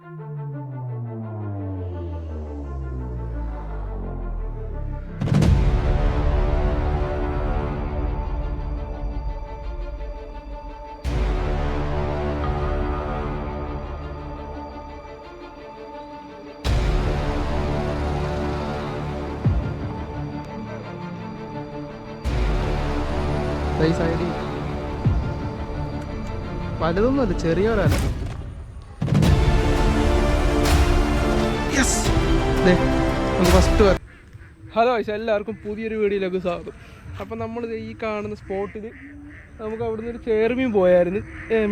ഈ സൈഡിൽ വലുതൊന്നുമല്ല ചെറിയ ഒരാല ഫസ്റ്റ് ഹലോ ഐസ് എല്ലാവർക്കും പുതിയൊരു വീഡിയോയിലേക്ക് സ്വാഗതം. അപ്പം നമ്മൾ ഈ കാണുന്ന സ്പോട്ടിൽ നമുക്ക് അവിടെ നിന്ന് ഒരു ചേർമീൻ പോയായിരുന്നു.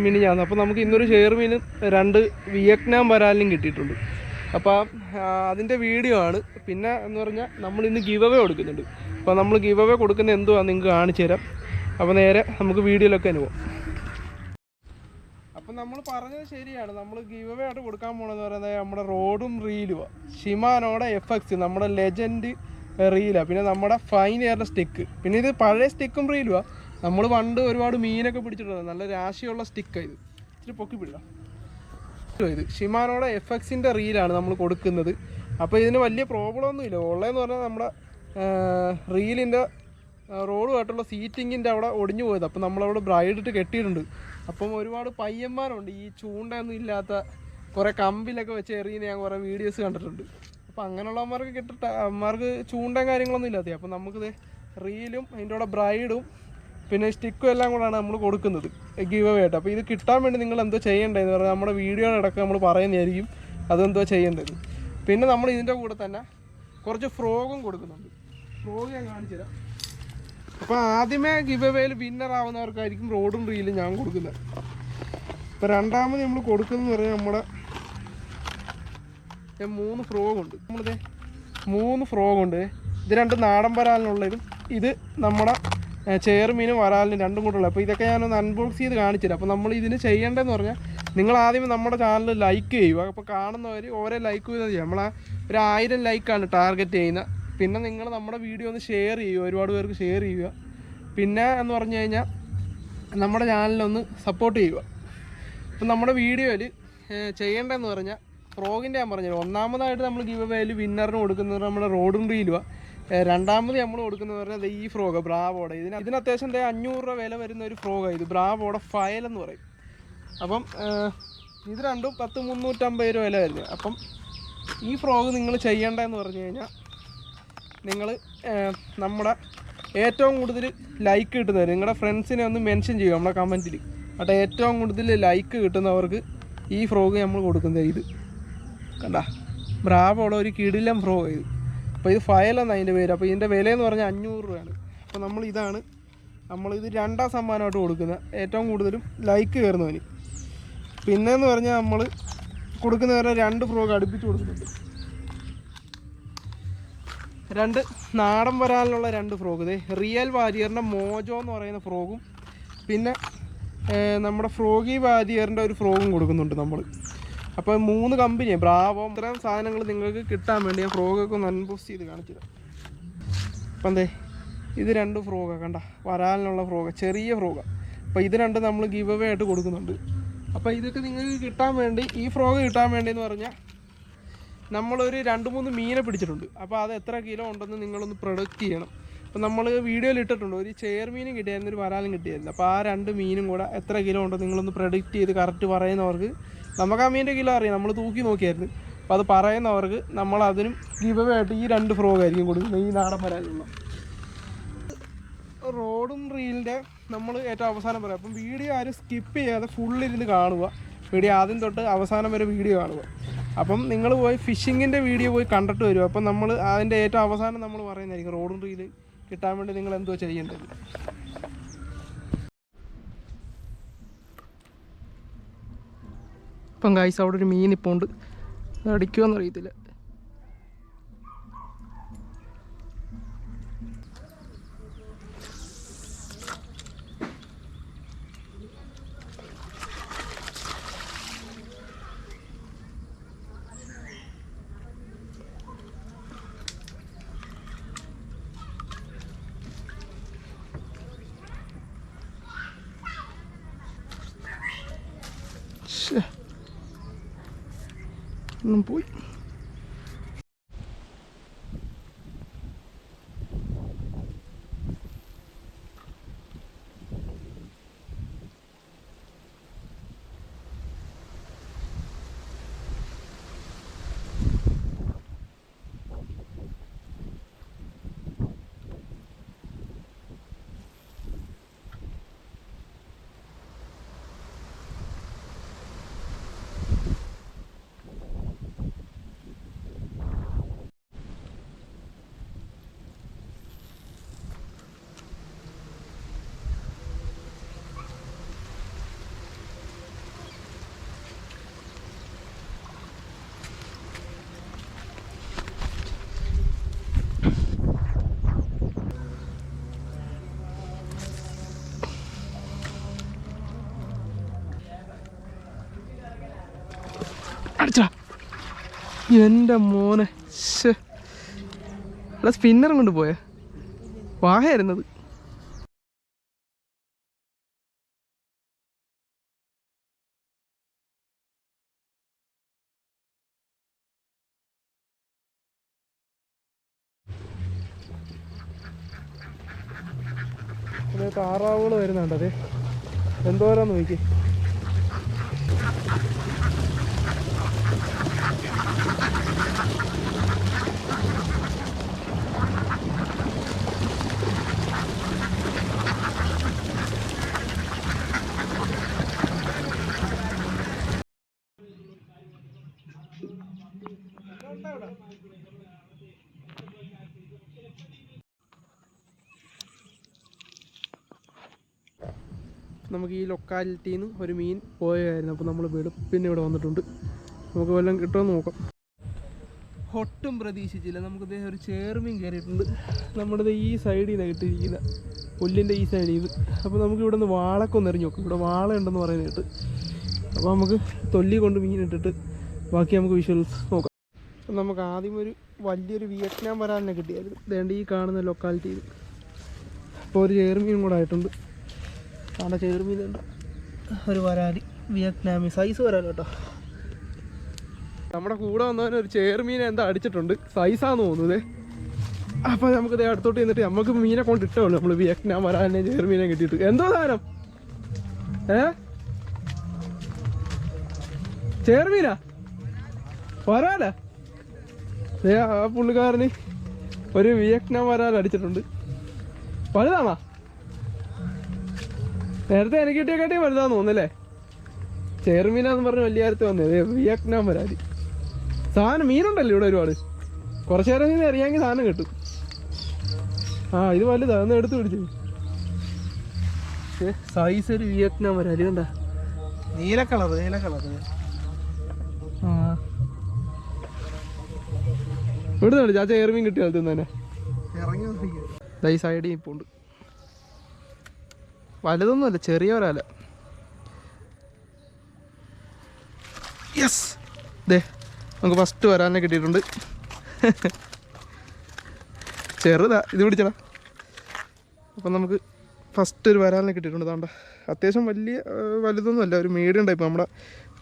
മിനിഞ്ഞാന്ന്. അപ്പോൾ നമുക്ക് ഇന്നൊരു ചേർമീന് രണ്ട് വിയറ്റ്നാം വരാലിനും കിട്ടിയിട്ടുണ്ട്. അപ്പോൾ അതിന്റെ വീഡിയോ ആണ്. പിന്നെ എന്ന് പറഞ്ഞാൽ നമ്മൾ ഇന്ന് ഗിവ് അവേ കൊടുക്കുന്നുണ്ട്. അപ്പോൾ നമ്മൾ ഗിവ് അവേ കൊടുക്കുന്ന എന്തുവാണെന്ന് നിങ്ങൾക്ക് കാണിച്ചു തരാം. അപ്പോൾ നേരെ നമുക്ക് വീഡിയോയിലൊക്കെ അനുഭവം നമ്മൾ പറഞ്ഞത് ശരിയാണ്. നമ്മൾ ഗീവ് അവേ ആയിട്ട് കൊടുക്കാൻ പോണെന്ന് പറയുന്നത് നമ്മുടെ റോഡും റീലുവാ ഷിമാനോടെ എഫ് എക്സ് നമ്മുടെ ലെജൻഡ് റീലാണ് പിന്നെ നമ്മുടെ ഫൈൻ എയറിന്റെ സ്റ്റിക്ക് പിന്നെ ഇത് പഴയ സ്റ്റിക്കും റീലുവാ നമ്മൾ പണ്ട് ഒരുപാട് മീനൊക്കെ പിടിച്ചിട്ടുണ്ട് നല്ല രാശിയുള്ള സ്റ്റിക്കാണ് ഇത്. ഇച്ചിരി പൊക്കി പിടിക്കാം. ഇത് ഷിമാനോടെ എഫ് എക്സിന്റെ റീലാണ് നമ്മൾ കൊടുക്കുന്നത്. അപ്പോൾ ഇതിന് വലിയ പ്രോബ്ലം ഒന്നുമില്ല. ഉള്ളതെന്ന് പറഞ്ഞാൽ നമ്മുടെ റീലിന്റെ റോഡുമായിട്ടുള്ള സീറ്റിങ്ങിന്റെ അവിടെ ഒടിഞ്ഞു പോയത്. അപ്പം നമ്മളവിടെ ബ്രൈഡിട്ട് കെട്ടിയിട്ടുണ്ട്. അപ്പം ഒരുപാട് പയ്യന്മാരുണ്ട്. ഈ ചൂണ്ടയൊന്നും ഇല്ലാത്ത കുറേ കമ്പിലൊക്കെ വെച്ച് എറിയുന്ന ഞാൻ കുറേ വീഡിയോസ് കണ്ടിട്ടുണ്ട്. അപ്പം അങ്ങനെയുള്ളവന്മാർക്ക് കിട്ടിട്ട് അമ്മമാർക്ക് ചൂണ്ടയും കാര്യങ്ങളൊന്നും ഇല്ലാത്ത അപ്പം നമുക്കിത് റീലും അതിന്റെ കൂടെ ബ്രൈഡും പിന്നെ സ്റ്റിക്കും എല്ലാം കൂടാണ് നമ്മൾ കൊടുക്കുന്നത്. ഗീവ് ആയിട്ട്. അപ്പോൾ ഇത് കിട്ടാൻ വേണ്ടി നിങ്ങൾ എന്തോ ചെയ്യേണ്ടതെന്ന് പറഞ്ഞാൽ നമ്മുടെ വീഡിയോയുടെ ഇടയ്ക്ക് നമ്മൾ പറയുന്നതായിരിക്കും അതെന്തോ ചെയ്യേണ്ടത്. പിന്നെ നമ്മൾ ഇതിന്റെ കൂടെ തന്നെ കുറച്ച് ഫ്രോഗും കൊടുക്കുന്നുണ്ട്. ഫ്രോഗ് ഞാൻ കാണിച്ചു തരാം അപ്പോൾ ആദ്യമേ ഗിവ് അവേയിൽ വിന്നർ ആവുന്നവർക്കായിരിക്കും റോഡും റീലും ഞാൻ കൊടുക്കുന്നത്. ഇപ്പൊ രണ്ടാമത് നമ്മൾ കൊടുക്കുന്നത് പറഞ്ഞാൽ നമ്മുടെ മൂന്ന് ഫ്രോഗ് ഉണ്ട്. നമ്മളിത് മൂന്ന് ഫ്രോഗ് ഉണ്ട്. ഇത് രണ്ട് നാടൻ വരാലിനുള്ളതും ഇത് നമ്മുടെ ചെയർമീനും വരാലിനും രണ്ടും കൂടെ ഉള്ളത്. അപ്പോൾ ഇതൊക്കെ ഞാനൊന്ന് അൺബോക്സ് ചെയ്ത് കാണിച്ചില്ല അപ്പോൾ നമ്മൾ ഇതിന് ചെയ്യേണ്ടതെന്ന് പറഞ്ഞാൽ നിങ്ങൾ ആദ്യം നമ്മുടെ ചാനൽ ലൈക്ക് ചെയ്യുക. അപ്പോൾ കാണുന്നവർ ഓരോ ലൈക്ക് ചെയ്താൽ നമ്മളാ ഒരു ആയിരം ലൈക്കാണ് ടാർഗറ്റ് ചെയ്യുന്നത് പിന്നെ നിങ്ങൾ നമ്മുടെ വീഡിയോ ഒന്ന് ഷെയർ ചെയ്യുക ഒരുപാട് പേർക്ക് ഷെയർ ചെയ്യുക. പിന്നെ എന്ന് പറഞ്ഞു കഴിഞ്ഞാൽ നമ്മുടെ ചാനലൊന്ന് സപ്പോർട്ട് ചെയ്യുക. ഇപ്പം നമ്മുടെ വീഡിയോയിൽ ചെയ്യേണ്ടതെന്ന് പറഞ്ഞാൽ ഫ്രോഗിന്റെ ഞാൻ പറഞ്ഞത് ഒന്നാമതായിട്ട് നമ്മൾ ഗീവ് വേയിൽ വിന്നറിന് കൊടുക്കുന്നത് നമ്മുടെ റോഡും റീലുവാ രണ്ടാമത് നമ്മൾ കൊടുക്കുന്നത് പറഞ്ഞാൽ ഈ ഫ്രോഗ് ബ്രാവോടെ ഇതിന് ഇതിന് അത്യാവശ്യം എന്താ അഞ്ഞൂറ് രൂപ വില വരുന്ന ഒരു ഫ്രോഗാണ് ഇത് ബ്രാവോടെ ഫയൽ എന്ന് പറയും. അപ്പം ഇത് രണ്ടും പത്ത് മുന്നൂറ്റമ്പത് രൂപ വില വരുന്നത്. അപ്പം ഈ ഫ്രോഗ് നിങ്ങൾ ചെയ്യേണ്ടതെന്ന് പറഞ്ഞു കഴിഞ്ഞാൽ നിങ്ങൾ നമ്മുടെ ഏറ്റവും കൂടുതൽ ലൈക്ക് കിട്ടുന്നവർ നിങ്ങളുടെ ഫ്രണ്ട്സിനെ ഒന്ന് മെൻഷൻ ചെയ്യുക നമ്മുടെ കമന്റിൽ എന്നിട്ട് ഏറ്റവും കൂടുതൽ ലൈക്ക് കിട്ടുന്നവർക്ക് ഈ ഫ്രോഗ് നമ്മൾ കൊടുക്കുന്നത് ഇത്. കണ്ട? ബ്രാവോടെ ഒരു കിടിലം ഫ്രോഗ് ഇത്. അപ്പോൾ ഇത് ഫയലെന്നാണ് അതിന്റെ പേര്? അപ്പോൾ ഇതിന്റെ വിലയെന്ന് പറഞ്ഞാൽ അഞ്ഞൂറ് രൂപയാണ്. അപ്പോൾ നമ്മൾ ഇതാണ് നമ്മളിത് രണ്ടാം സമ്മാനമായിട്ട് കൊടുക്കുന്നത് ഏറ്റവും കൂടുതലും ലൈക്ക് കയറുന്നവന് പിന്നെന്ന് പറഞ്ഞാൽ നമ്മൾ കൊടുക്കുന്നവരെ രണ്ട് ഫ്രോഗ് അടുപ്പിച്ച് കൊടുക്കുന്നുണ്ട്. രണ്ട് നാടൻ വരാനുള്ള രണ്ട് ഫ്രോഗ്. ഇത് റിയൽ വാരിയറിന്റെ മോജോ എന്ന് പറയുന്ന ഫ്രോഗും പിന്നെ നമ്മുടെ ഫ്രോഗി വാരിയറിന്റെ ഒരു ഫ്രോഗും കൊടുക്കുന്നുണ്ട് നമ്മൾ അപ്പോൾ മൂന്ന് കമ്പനി ബ്രാവോ ഇത്രയും സാധനങ്ങൾ നിങ്ങൾക്ക് കിട്ടാൻ വേണ്ടി ഞാൻ ഫ്രോഗൊക്കെ ഒന്ന് അൺപോസ്റ്റ് ചെയ്ത് കാണിച്ചു തരാം. അപ്പം എന്തേ ഇത് രണ്ട് ഫ്രോഗാണ് കണ്ട വരാലിനുള്ള ഫ്രോഗ ചെറിയ ഫ്രോഗാണ് അപ്പോൾ ഇത് രണ്ട് നമ്മൾ ഗിവ് അവേ ആയിട്ട് കൊടുക്കുന്നുണ്ട്. അപ്പോൾ ഇതൊക്കെ നിങ്ങൾക്ക് കിട്ടാൻ വേണ്ടി ഈ ഫ്രോഗ് കിട്ടാൻ വേണ്ടി എന്ന് പറഞ്ഞാൽ നമ്മളൊരു രണ്ട് മൂന്ന് മീനെ പിടിച്ചിട്ടുണ്ട്. അപ്പോൾ അത് എത്ര കിലോ ഉണ്ടെന്ന് നിങ്ങളൊന്ന് പ്രൊഡക്റ്റ് ചെയ്യണം. അപ്പോൾ നമ്മൾ വീഡിയോയിൽ ഇട്ടിട്ടുണ്ട്. ഒരു ചെയർ മീനും കിട്ടിയായിരുന്നു ഒരു വരാലും കിട്ടിയായിരുന്നു. അപ്പോൾ ആ രണ്ട് മീനും കൂടെ എത്ര കിലോ ഉണ്ടെന്ന് നിങ്ങളൊന്ന് പ്രൊഡക്റ്റ് ചെയ്ത് കറക്റ്റ് പറയുന്നവർക്ക് നമുക്ക് ആ മീനിന്റെ കിലോ അറിയാം. നമ്മൾ തൂക്കി നോക്കിയായിരുന്നു. അപ്പോൾ അത് പറയുന്നവർക്ക് നമ്മൾ അതിനും ഗിവ് ആയിട്ട് ഈ രണ്ട് ഫ്രോഗ് ആയിരിക്കും കൊടുക്കുന്നത്. ഈ നാടൻ വരാനുള്ള റോഡും റീലിന്റെ നമ്മൾ ഏറ്റവും അവസാനം പറയാം. അപ്പം വീഡിയോ ആരും സ്കിപ്പ് ചെയ്യാതെ ഫുള്ളിരുന്ന് കാണുക. വീഡിയോ ആദ്യം തൊട്ട് അവസാനം വരെ വീഡിയോ കാണുക. അപ്പം നിങ്ങൾ പോയി ഫിഷിങ്ങിന്റെ വീഡിയോ പോയി കണ്ടിട്ട് വരും. അപ്പം നമ്മൾ അതിന്റെ ഏറ്റവും അവസാനം നമ്മൾ പറയുന്നതായിരിക്കും റോഡും റീൽ കിട്ടാൻ വേണ്ടി നിങ്ങൾ എന്തോ ചെയ്യേണ്ടത്? ഇപ്പം കായ്സ് അവിടെ ഒരു മീൻ ഇപ്പോൾ ഉണ്ട്. അടിക്കുമോ എന്നറിയത്തില്ല. ഒന്നും പോയി എന്റെ മോനെ. അല്ല സ്പിന്നറും കൊണ്ട് പോയ. വാഹയായിരുന്നത്. താറാവുകൾ വരുന്നുണ്ട് അതെ എന്തോരാന്ന് നോക്കി നമുക്ക് ഈ ലൊക്കാലിറ്റിയിൽ നിന്ന് ഒരു മീൻ പോയായിരുന്നു അപ്പോൾ നമ്മൾ വെളുപ്പിന് ഇവിടെ വന്നിട്ടുണ്ട്. നമുക്ക് വല്ലതും കിട്ടുമെന്ന് നോക്കാം. ഒട്ടും പ്രതീക്ഷിച്ചില്ല. നമുക്ക് ഒരു ചേർമീൻ കയറിയിട്ടുണ്ട്. നമ്മുടെ ഈ സൈഡിൽ നിന്ന് കിട്ടിയിരിക്കുന്ന പുല്ലിന്റെ ഈ സൈഡിൽ ഇത് അപ്പോൾ നമുക്ക് ഇവിടെ നിന്ന് വാളൊക്കെ ഒന്ന് എറിഞ്ഞ് നോക്കാം. ഇവിടെ വാള ഉണ്ടെന്ന് അപ്പോൾ നമുക്ക് തൊല്ലി കൊണ്ട് മീൻ ഇട്ടിട്ട് ബാക്കി നമുക്ക് വിഷ്വൽസ് നോക്കാം. നമുക്ക് ആദ്യം ഒരു വലിയൊരു വിയറ്റ്നാം വരാലിനെ കിട്ടിയായിരുന്നു. ഇതേണ്ട ഈ കാണുന്ന ലൊക്കാലിറ്റിയിൽ അപ്പോൾ ഒരു ചേർമീനും കൂടെ ആയിട്ടുണ്ട്. അവിടെ ചേർമീനുണ്ട് ഒരു വരാലി വിയറ്റ്നാമി. സൈസ് വരാലോ കേട്ടോ. നമ്മുടെ കൂടെ വന്നവന് ഒരു ചേർമീനെ എന്താ അടിച്ചിട്ടുണ്ട്. സൈസാന്ന് തോന്നുന്നത് അപ്പോൾ നമുക്ക് ദേ അടുത്തോട്ട് ചെന്നിട്ട് നമുക്ക് മീനെ കൊണ്ട് ഇട്ടുള്ളൂ നമ്മൾ വിയറ്റ്നാം വരാലിനെ ചേർമീനെ കിട്ടിയിട്ട്. എന്തോ സാധനം? ഏ? ചേർമീനാ വരാല ആ പുള്ളിക്കാരന് ഒരു വിയറ്റ്നാം വരാൽ അടിച്ചിട്ടുണ്ട്. വലുതാണോ? നേരത്തെ എനിക്ക് കിട്ടിയ വലുതാന്ന് തോന്നുന്നല്ലേ? ചെറുമീനാന്ന് പറഞ്ഞ വലിയ കാര്യത്തിൽ വന്നത് വിയറ്റ്നാം വരാതി സാധനം മീനുണ്ടല്ലോ ഇവിടെ ഒരുപാട്. കുറച്ചു നേരം നിന്ന് അറിയാമെങ്കിൽ സാധനം കിട്ടും. ആ ഇത് വലുതാ ഒന്ന് എടുത്തു പിടിച്ചു. സൈസ് ഒരു വിയറ്റ്നാം വരാതി കണ്ട? നീല കളർ നീല കളർ ആ. ഇവിടുന്ന് ചാച്ച ആ ചെയർമീൻ കിട്ടിയ കാലത്ത് തന്നെ ഇറങ്ങി ഈ സൈഡിൽ ഇപ്പോൾ ഉണ്ട് വലുതൊന്നുമല്ല ചെറിയ ഒരാല യെസ് ദേ നമുക്ക് ഫസ്റ്റ് വരാനെ കിട്ടിയിട്ടുണ്ട്. ചെറുതാ ഇത് പിടിച്ചടാ. അപ്പം നമുക്ക് ഫസ്റ്റ് ഒരു വരാലിനെ കിട്ടിയിട്ടുണ്ട് താണ്ട അത്യാവശ്യം വലിയ വലുതൊന്നുമല്ല ഒരു മീഡിയം ടൈപ്പ് നമ്മുടെ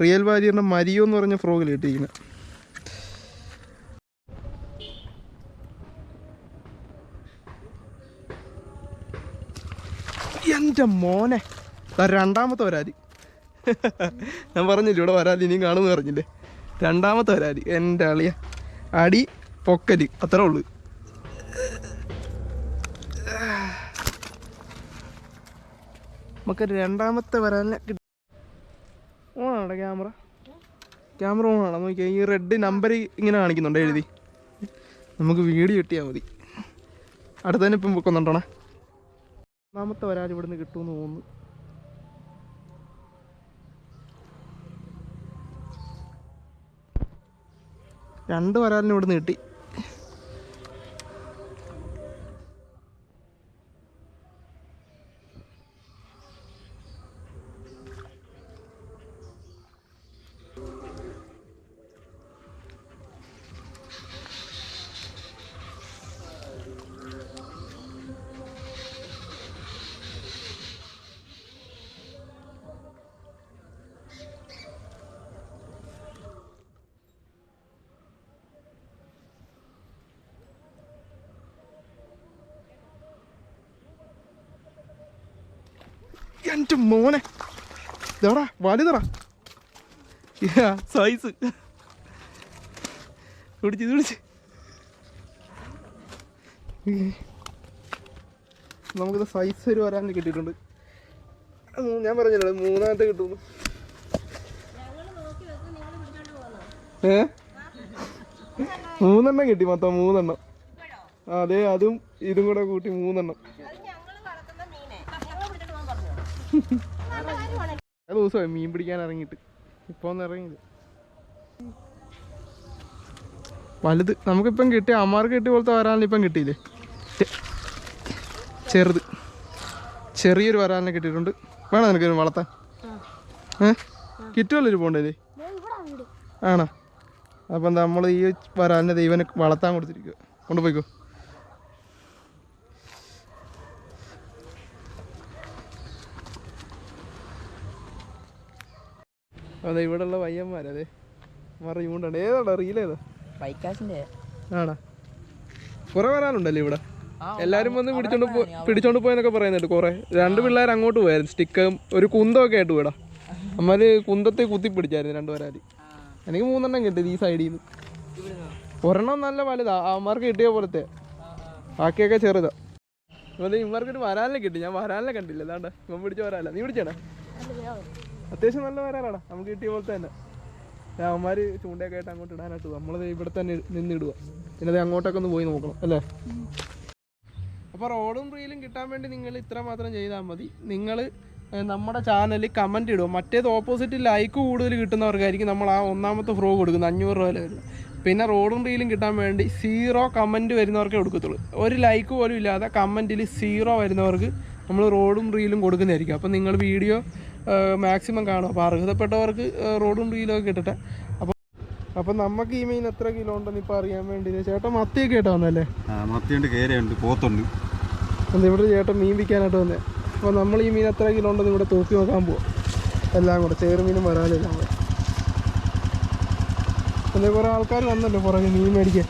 റിയൽ വാരിയറിന്റെ മരിയോ എന്ന് പറഞ്ഞ ഫ്രോഗിൽ കിട്ടിയിരിക്കുന്നത് എന്റെ മോനെ. രണ്ടാമത്തെ വരാതി. ഞാൻ പറഞ്ഞില്ല ഇവിടെ വരാതി ഇനിയും കാണുമെന്ന് പറഞ്ഞില്ലേ? രണ്ടാമത്തെ വരാതി എന്റെ അളിയ. അടി പൊക്കൽ അത്രേ ഉള്ളു. നമുക്ക് രണ്ടാമത്തെ കിട്ടി. ഓണാണ് ക്യാമറ. ക്യാമറ ഓണാണോ. നോക്കിയാൽ ഈ റെഡ് നമ്പർ ഇങ്ങനെ കാണിക്കുന്നുണ്ട് എഴുതി. നമുക്ക് വീഡിയോ കിട്ടിയാൽ മതി. അടുത്തതിന് ഇപ്പം പൊക്കുന്നുണ്ടോണേ? ഒന്നാമത്തെ വരാൽ ഇവിടുന്ന് കിട്ടുമെന്ന് തോന്നുന്നു. രണ്ട് വരാലിന് ഇവിടുന്ന് കിട്ടി. എന്റെ മോനെ. ഇതാടാ വലുതടാ. സൈസ് പിടിച്ച് പിടിച്ച് നമുക്കിത് സൈസ് ഒരു വരാൻ കിട്ടിയിട്ടുണ്ട്. ഞാൻ പറഞ്ഞല്ലോ മൂന്നാമത്തെ കിട്ടുന്നു ഏ? മൂന്നെണ്ണം കിട്ടി മൊത്തം മൂന്നെണ്ണം. അതെ അതും ഇതും കൂടെ കൂട്ടി മൂന്നെണ്ണം. ദിവസമായി മീൻ പിടിക്കാൻ ഇറങ്ങിയിട്ട്. ഇപ്പൊ ഒന്ന് ഇറങ്ങിയത് വലുത്. നമുക്കിപ്പം കിട്ടിയ അമ്മാർക്ക് കിട്ടിയ പോലത്തെ വരാനല്ല ഇപ്പം കിട്ടിയില്ലേ? ചെറുത്. ചെറിയൊരു വരാലിനെ കിട്ടിയിട്ടുണ്ട്. വേണോ നിനക്ക് വളർത്താൻ? ഏ? കിറ്റുമല്ലോ ഒരു പോണ്ടേ ആണോ? അപ്പം നമ്മൾ ഈ വരാലിനെ ദൈവനെ വളർത്താൻ കൊടുത്തിരിക്കുക കൊണ്ടുപോയിക്കോ. അതെ ഇവിടെയുള്ള പയ്യന്മാരതെ. മറ ചൂണ്ടാണ് ഏതാടാ റീലേതാ ബൈക്കാസിന്റെ. ആണോ. കുറെ വരാനുണ്ടല്ലേ ഇവിടെ. എല്ലാരും വന്ന് പിടിച്ചോണ്ട് പോ പിടിച്ചോണ്ട് പോയെന്നൊക്കെ പറയുന്നുണ്ട് കുറെ. രണ്ട് പിള്ളേർ അങ്ങോട്ട് പോയായിരുന്നു. സ്റ്റിക്കും ഒരു കുന്തമൊക്കെ ആയിട്ട് വിടാ അമ്മര് കുന്തത്തെ കുത്തി പിടിച്ചായിരുന്നു രണ്ട് വരാൽ എനിക്ക് മൂന്നെണ്ണം കിട്ടിയത് ഈ സൈഡിൽ നിന്ന് ഒരെണ്ണം നല്ല വലുതാ. അമ്മമാർക്ക് കിട്ടിയ പോലത്തെ. ബാക്കിയൊക്കെ ചെറുതാ. അതെ ഇവർക്ക് ഒരു വരാലിനെ കിട്ടി. ഞാൻ വരാലിനെ കണ്ടില്ല. അതാണ്ട് ഇവൻ പിടിച്ച വരാനല്ല നീ പിടിച്ചാടാ? അത്യാവശ്യം നല്ല വരാറാണ് നമുക്ക് കിട്ടിയ പോലത്തെ തന്നെ. അവന്മാര് ചൂണ്ടയൊക്കെ ആയിട്ട് അങ്ങോട്ട് ഇടാനായിട്ട് നമ്മളത് ഇവിടെ തന്നെ നിന്നിടുക പിന്നെ അങ്ങോട്ടൊക്കെ ഒന്ന് പോയി നോക്കണം അല്ലേ? അപ്പോൾ റോഡും റീലും കിട്ടാൻ വേണ്ടി നിങ്ങൾ ഇത്ര മാത്രം ചെയ്താൽ മതി. നിങ്ങൾ നമ്മുടെ ചാനലിൽ കമന്റ് ഇടുക മറ്റേത് ഓപ്പോസിറ്റ് ലൈക്ക് കൂടുതൽ കിട്ടുന്നവർക്കായിരിക്കും നമ്മൾ ആ ഒന്നാമത്തെ ഫ്രോ കൊടുക്കുന്നത് അഞ്ഞൂറ് രൂപ വരുന്നത് പിന്നെ റോഡും റീലും കിട്ടാൻ വേണ്ടി സീറോ കമന്റ് വരുന്നവർക്കേ കൊടുക്കത്തുള്ളൂ. ഒരു ലൈക്ക് പോലും ഇല്ലാതെ കമന്റിൽ സീറോ വരുന്നവർക്ക് നമ്മൾ റോഡും റീലും കൊടുക്കുന്നതായിരിക്കും. അപ്പോൾ നിങ്ങൾ വീഡിയോ മാക്സിമം കാണും. അപ്പോൾ അർഹതപ്പെട്ടവർക്ക് റോഡും റീലും ഒക്കെ കിട്ടട്ടെ. അപ്പോൾ അപ്പം നമുക്ക് ഈ മീൻ എത്ര കിലോ ഉണ്ടെന്ന് ഇപ്പം അറിയാൻ വേണ്ടി ചേട്ടൻ മത്തിയൊക്കെ ആയിട്ട് വന്നല്ലേ മത്തിയുണ്ട് കേരയുണ്ട് പോത്തുണ്ട്. അത് ഇവിടെ ചേട്ടൻ മീൻ വിൽക്കാനായിട്ട് വന്നേ. അപ്പോൾ നമ്മൾ ഈ മീൻ എത്ര കിലോ ഉണ്ടെന്ന് ഇവിടെ തൂക്കി നോക്കാൻ പോവാം. എല്ലാം കൂടെ ചേറുമീനും വരാനില്ല നമ്മൾ പിന്നെ കുറേ ആൾക്കാർ വന്നല്ലോ പുറകെ മീൻ മേടിക്കാൻ.